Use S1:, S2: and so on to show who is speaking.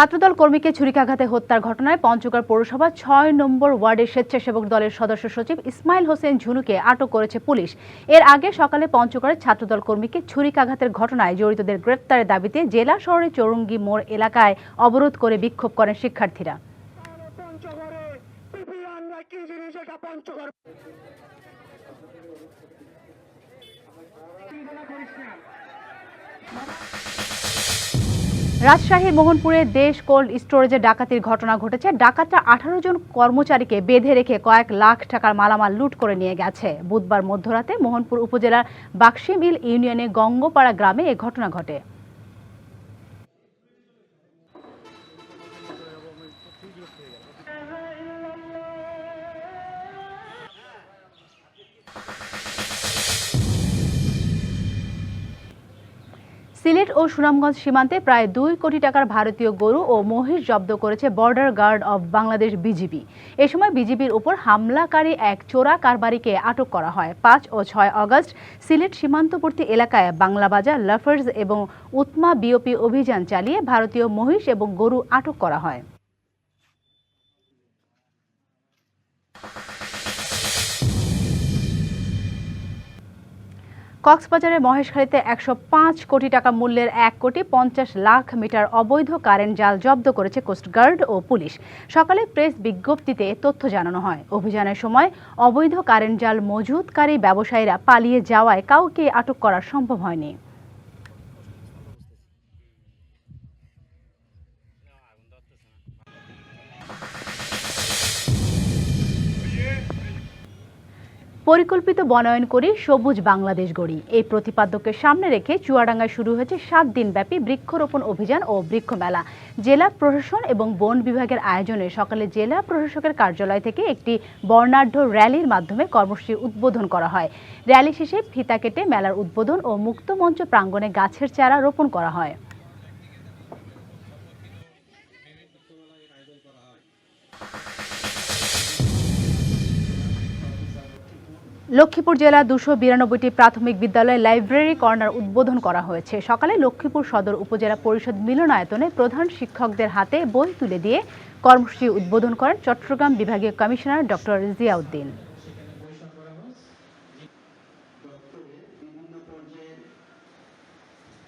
S1: ছাত্রদল কর্মীকে ছুরিকাঘাতে হত্যার ঘটনায় পঞ্চগড় পৌরসভা ছয় নম্বর ওয়ার্ডের স্বেচ্ছাসেবক দলের সদস্য সচিব ইসমাইল হোসেন ঝুনুকে আটক করেছে পুলিশ। এর আগে সকালে পঞ্চগড়ের ছাত্রদল কর্মীকে ছুরিকাঘাতের ঘটনায় জড়িতদের গ্রেপ্তারের দাবিতে জেলা শহরের চৌরঙ্গি মোড় এলাকায় অবরোধ করে বিক্ষোভ করেন শিক্ষার্থীরা। রাজশাহীর মোহনপুরে দেশ কোল্ড স্টোরেজে ডাকাতির ঘটনা ঘটেছে। ডাকাতরা আঠারো জন কর্মচারীকে বেঁধে রেখে কয়েক লাখ টাকার মালামাল লুট করে নিয়ে গেছে। বুধবার মধ্যরাতে মোহনপুর উপজেলার বাক্সিমিল ইউনিয়নে গঙ্গপাড়া গ্রামে এ ঘটনা ঘটে। সিলেট ও সুনামগঞ্জ সীমান্তে প্রায় দুই কোটি টাকার ভারতীয় গরু ও মহিষ জব্দ করেছে border guard of Bangladesh BGB. এ সময় বিজিবির উপর হামলাকারী এক চোরা কারবারিকে আটক করা হয়। পাঁচ ও ছয় অগস্ট সিলেট সীমান্তবর্তী এলাকায় বাংলাবাজার, লাফার্স এবং উৎমা বিওপি অভিযান চালিয়ে ভারতীয় মহিষ এবং গরু আটক করা হয়। কক্সবাজারের মহেশখালীতে একশো পাঁচ কোটি টাকা মূল্যের এক কোটি পঞ্চাশ লাখ মিটার অবৈধ কারেন্ট জাল জব্দ করেছে কোস্টগার্ড ও পুলিশ। সকালে প্রেস বিজ্ঞপ্তিতে তথ্য জানানো হয়। অভিযানের সময় অবৈধ কারেন্ট জাল মজুতকারী ব্যবসায়ীরা পালিয়ে যাওয়ায় কাউকে আটক করা সম্ভব হয়নি। পরিকল্পিত বনায়ন করি সবুজ বাংলাদেশ গড়ি। এই প্রতিপাদ্যকে সামনে রেখে চুয়াডাঙ্গায় শুরু হয়েছে সাত দিনব্যাপী বৃক্ষরোপণ অভিযান ও বৃক্ষ মেলা। জেলা প্রশাসন এবং বন বিভাগের আয়োজনে সকালে জেলা প্রশাসকের কার্যালয় থেকে একটি বর্ণাঢ্য র্যালির মাধ্যমে কর্মসূচির উদ্বোধন করা হয়। র্যালি শেষে ফিতা কেটে মেলার উদ্বোধন ও মুক্ত মঞ্চ প্রাঙ্গণে গাছের চারা রোপণ করা হয়। লক্ষ্মীপুর জেলা দুশো বিরানব্বইটি প্রাথমিক বিদ্যালয়ে লাইব্রেরি কর্নার উদ্বোধন করা হয়েছে। সকালে লক্ষ্মীপুর সদর উপজেলা পরিষদ মিলনায়তনে প্রধান শিক্ষকদের হাতে বই তুলে দিয়ে কর্মসূচি উদ্বোধন করেন চট্টগ্রাম বিভাগীয় কমিশনার ডক্টর জিয়াউদ্দিন।